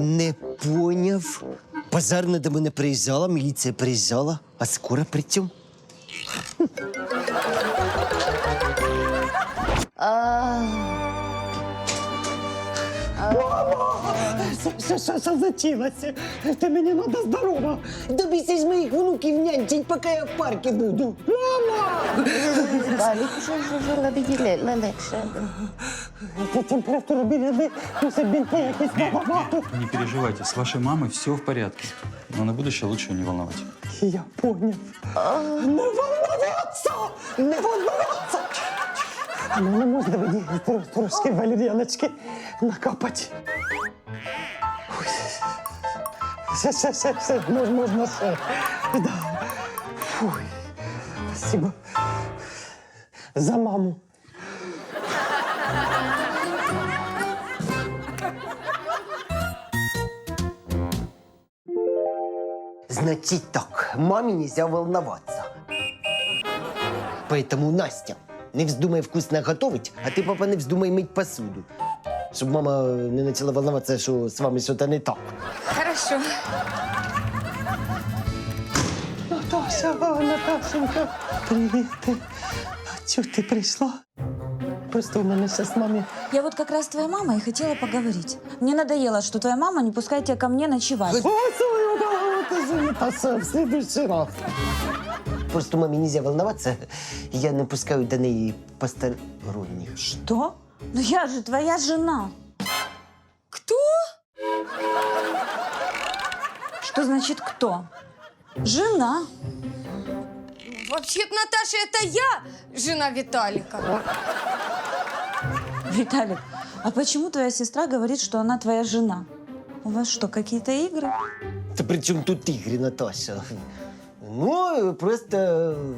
Не поняв. Пожарна до мене приїжджала, міліція приїжджала, а скоро при цьому. Що, що, що затілося? Ти мені надо здорова. Добійся з моїх внуків нянчить, поки я в парку буду. Вже вже легше, легше. Ти температура біля не це бінти якісь набагато. Не переживайте, с вашей мамой все в порядке. Но на будущее лучше не волновать. Я поняв. Не волноваться! Не волноваться! Ну, не можна мені тро- трошки валер'яночки накапати. Ой. Ще, ще, ще, ще, мож, можна ще. Да. Фуй. Спасибо. За маму. Значит так, маме нельзя волноваться. Поэтому, Настя, не вздумай вкусно готовить, а ты, папа, не вздумай мыть посуду. Щоб мама не почала волноваться, що з вами щось не так. Хорошо. Наташа, а, Наташенька, привіт. А чого ти прийшла? Просто у мене зараз мамі Я вот как раз с твоей мамой и хотела поговорить. Мне надоело, что твоя мама не пускает тебя ко мне ночевать. Ой, Занятася в следующий раз. Просто мамі нельзя волноваться, я не пускаю до неї посторонних. Что? Ну я же твоя жена. Кто? Что значит кто? Жена. Вообще-то, Наташа, это я, жена Виталика. Виталик, а почему твоя сестра говорит, что она твоя жена? У вас что, какие-то игры? Та при чому тут ігри, Наташа? Ну, просто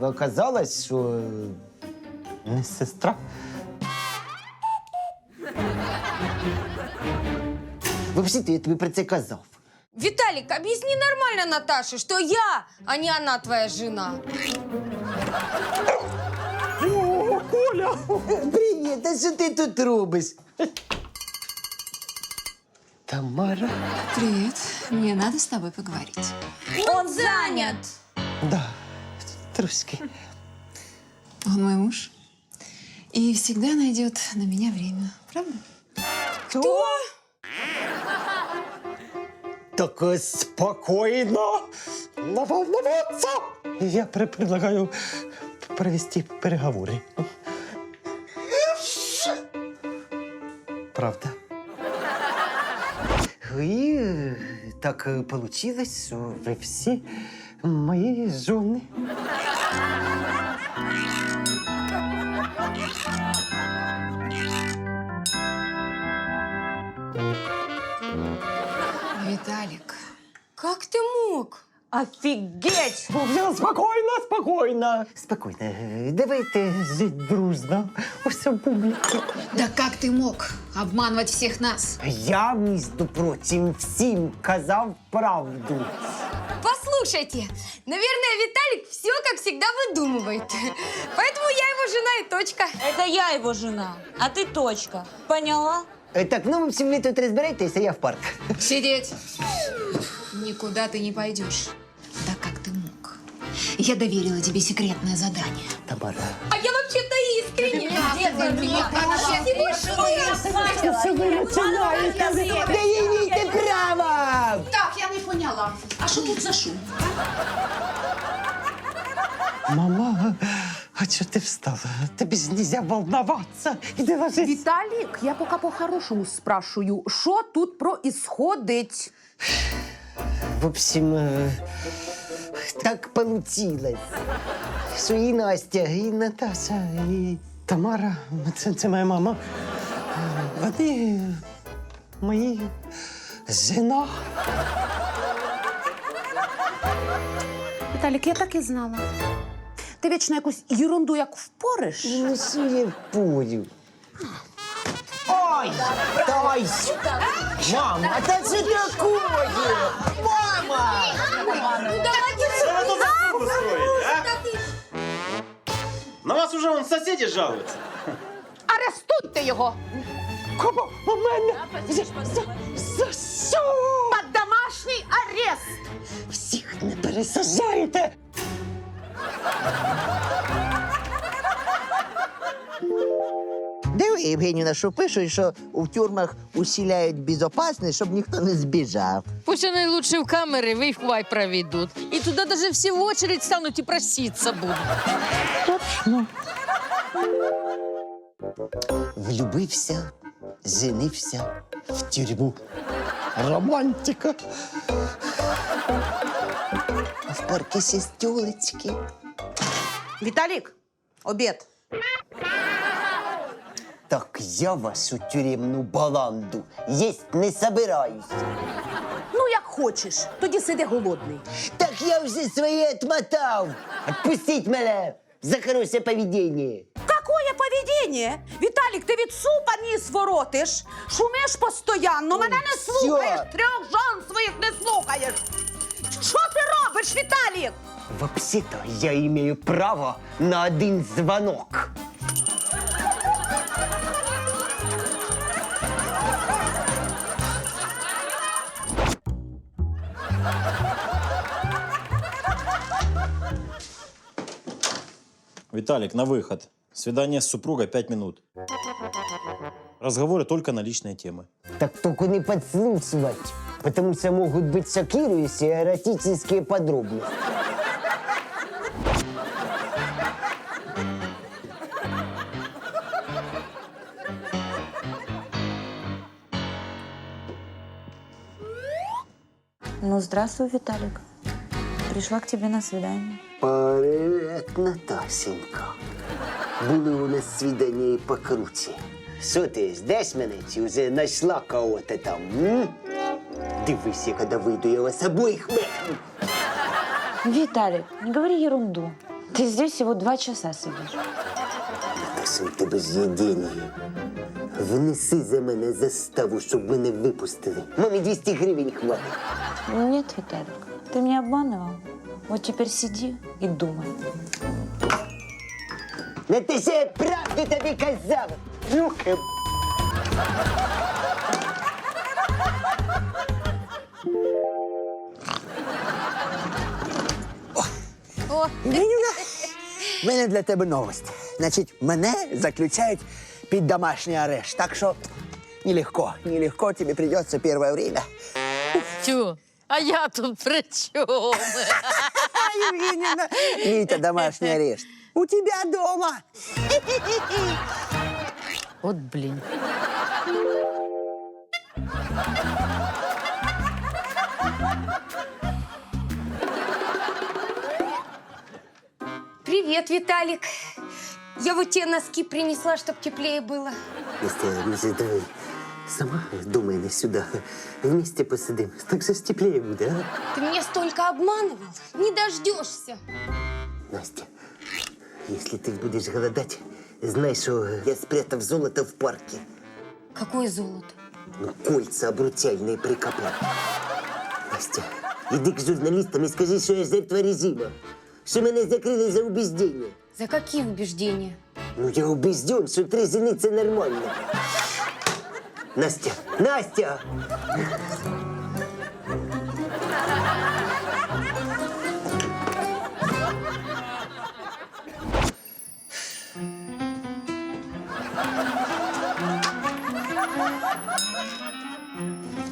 оказалось, що Не сестра. Взагалі-то я тобі про це казав. Виталик, объясни нормально Наташе, что я, а не она твоя жена. О, Коля! Привіт, а що ти тут робиш? Тамара? Привет. Мне надо с тобой поговорить. Он занят! Да, трошки. Он мой муж. И всегда найдет на меня время. Правда? Хто? Так е, спокійно не волноваться. Я пр- предлагаю провести переговори. Правда. Е, так е, получилось, що Ви всі мої жони. Виталик. Как ты мог? Офигеть! Все, спокійно, спокійно. спокійно. е, Давайте Жить дружно. Усе публіка. Да как ты мог обманывать всех нас? Я, між прочим, всім казав правду. Послушайте, наверное, Виталик все, как всегда, выдумывает. Поэтому я его жена и точка. Это я его жена, а ты точка. Поняла? Е, Так, ну, в общем, ви тут розбирайтеся, я в парк. Сидеть. Никуда ты не пойдешь. Да как ты мог? Я доверила тебе секретное задание. Тамара. А я вообще-то искренне. Що ви починаєте? Не їдьте право! Так, я не поняла. А что тут за шум? Мама, а чого ти встала? Тобі ж нельзя волноваться. Іди ложись. Віталік, я поки по-хорошому спрашую, що тут происходить? В общем, е, так получилось, що і Настя, і Наташа, і Тамара, це, це моя мама. Вони мої жена. Віталік, я так і знала. Ти вічно якусь ерунду як впориш. ну що я пою. Ой, дай! Мама, а та що такое? Ну давайте На вас уже вон соседи жалуются. Арестуйте його! Кого? У мене за, за, за що? Під домашній арест! Всіх не пересаджайте! Євгенівна, що пишуть, що у тюрмах усіляють безопасність, щоб ніхто не збіжав. Пусть они лучше в камеры в Wi-Fi проведут. И туда даже все в очередь станут и проситься будут. Влюбився, женився в тюрму. Романтика. В парку ще стілечки. Виталик, обед. Так я вашу тюремну баланду їсть не собираюсь. Ну, як хочеш, тоді сиди голодний. Так я вже своє отмотав. Отпустіть мене за хороше поведіння. Какое поведение? Віталік, ти від супа ніс воротиш, шумиш постоянно, мене не Всьо. слухаєш, трьох жон своїх не слухаєш. Що ти робиш, Віталік? Вообще-то я имею право на один звонок. Виталик, на выход. Свидание с супругой пять минут. Разговоры только на личные темы. Так только не подслушивать, потому что могут быть шокирующие эротические подробности. Ну, здравствуй, Виталик. Пришла к тебе на свидание. Привет, Наташенька. Були у нас свідання і покруче. Що ти, ждеш мене чи вже знайшла кого-то там? М? Дивись, я коли вийду, я вас обоїх метну. Виталик, не говори ерунду. Ты здесь всего два часа сидишь. Наташа, у тебе ж є деньги. Внеси за мене заставу, щоб мене випустили. Мамі 200 гривень хватить. Нет, Виталик, ты меня обманывал. Вот теперь сиди и думай. Наташа, я правду тобі казав. Руки. Євгенівна, в мене для тебе новость. Значить, мене заключають під домашній арешт. Так що нелегко, нелегко тебе придется первое время. Тю, а я тут при чем? Евгеньевна, Витя, домашний арешт. У тебя дома. Вот блин. Привет, Виталик. Я вот тебе носки принесла, чтоб теплее было. Настя, може, давай сама до мене сюди. Вместе посидимо. Так же теплее буде, а? Ты меня столько обманывал. Не дождешься. Настя, если ты будешь голодать, знай, что я спрятав золото в парке. Какое золото? Ну, кольца обручальные прикопал. Настя, иди к журналистам и скажи, что я жертва режима. Что меня закрыли за убеждение. За какие убеждения? Ну, я убежден, что три жениться нормально. Настя, Настя!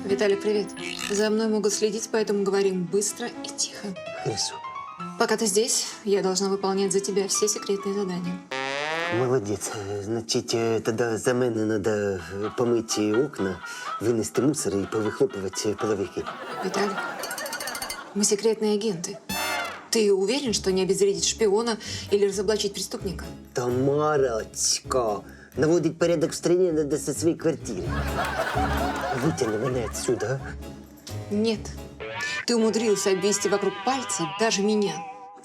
Виталий, привет. За мной могут следить, поэтому говорим быстро и тихо. Хорошо. Пока ты здесь, я должна выполнять за тебя все секретные задания. Молодець. Значить, е, тоді за мене треба помити окна, винести мусор і повихлопувати половики. Виталик, мы секретные агенты. Ты уверен, что не обезвредить шпиона или разоблачить преступника? Тамарочка, наводить порядок в стране надо со своей квартиры. Вытяни меня отсюда, а? Нет. Ты умудрился обвести вокруг пальца даже меня.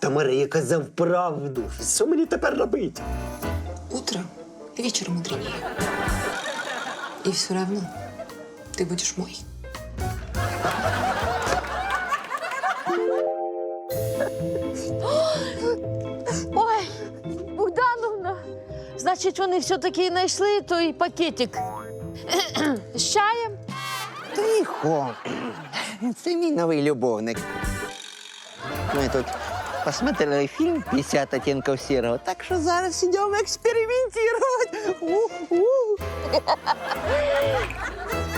Тамара, я казав правду. Що мені тепер робити? Утро вечером мудренее. И все равно ты будешь мой. Ой, Богдановна, значить, вони все-таки знайшли той пакетик з чаєм. Тихо. Це мій новий любовник. Ми тут посмотрели фільм «50 оттенков серого, так що зараз йдемо експериментувати. У-у.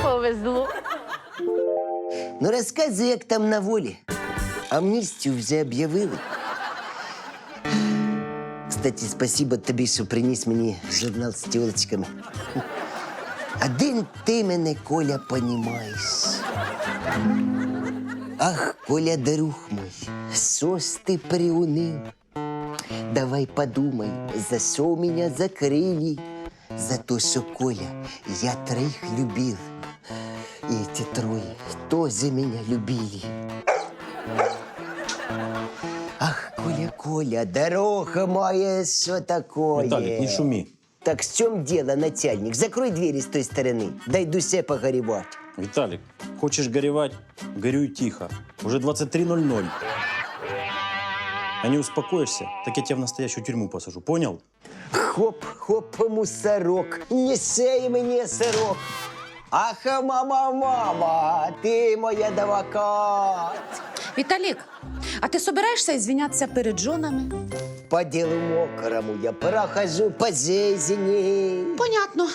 Повезло. Ну розказуй, як там на волі. Амністію вже об'явили. Кстати, спасибо тобі, що приніс мені журнал з тілочками. Один ти мене, Коля, понімаєш. Ах, Коля, друг мой, що ж ти приунив? Давай подумай, за що меня закрили? За то, що Коля, я троих любил. И эти трое тоже меня любили. Ах, Коля, Коля, дорога моя, что такое? Виталик, не шуми. Так в чем дело, начальник? Закрой двери с той стороны. Дойду себе погоревать. Виталик, хочешь горевать? Горюй тихо. Уже 23.00. А не успокоишься, так я тебя в настоящую тюрьму посажу. Понял? Хоп, хоп, мусорок, несей мне сорок. Ах, мама, мама, ты мой адвокат. Віталік, а ти собираєшся звінятися перед жонами? По делу мокрому я прохожу по жизни. Понятно.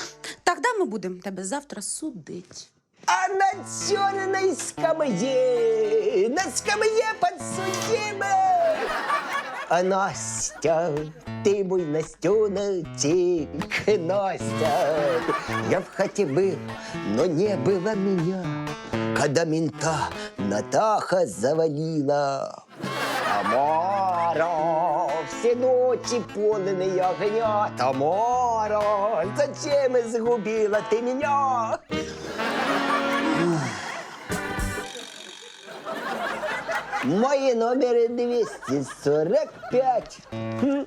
Тогда ми будемо тебе завтра судити. А на черной скамье, на скамье подсудимых. А Настя, ты мой Настеночек, Настя. Я в хате был, но не было меня, когда мента Натаха завалила. Тамара, все ночи полные огня. Тамара, зачем изгубила ты меня? Мой номер 245. Хм.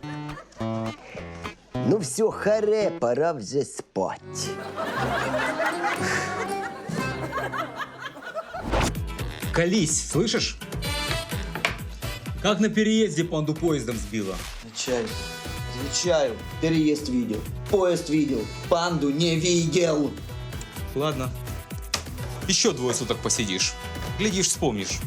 Ну все, харе, пора вже спать. Колись, слышишь? Как на переезде панду поездом сбила. Отвечаю. Отвечаю. Переезд видел. Поезд видел. Панду не видел. Ладно. Еще двое суток посидишь. Глядишь, вспомнишь.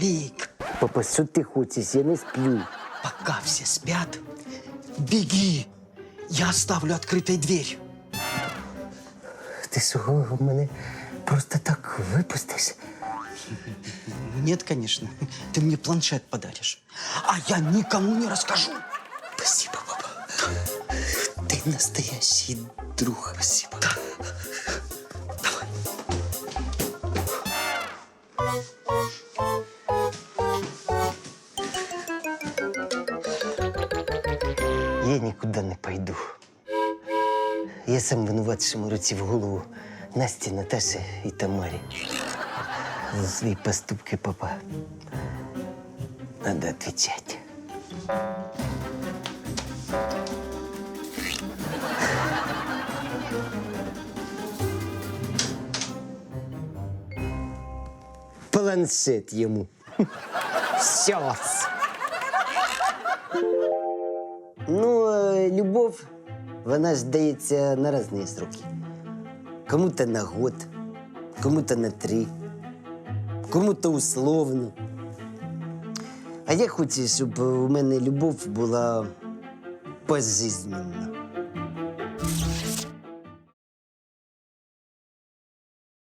Виталик! Папа, що ти хочеш? Я не сплю. Пока все спят, беги. Я оставлю открытой дверь. Ти що, мене просто так випустиш? Нет, конечно. Ты мне планшет подаришь. А я никому не расскажу. Спасибо, папа. Ти настоящий друг. Спасибо. Я нікуди не пойду. Я сам винуват, що мороці в голову Насті, Наташі і Тамарі. За свої поступки, папа, надо отвечать. Планшет йому. Щас. Ну, е, любов, вона ж дається на різні сроки. Кому-то на год, кому-то на три, кому-то условно. А я хочу, щоб у мене любов була пожизненна.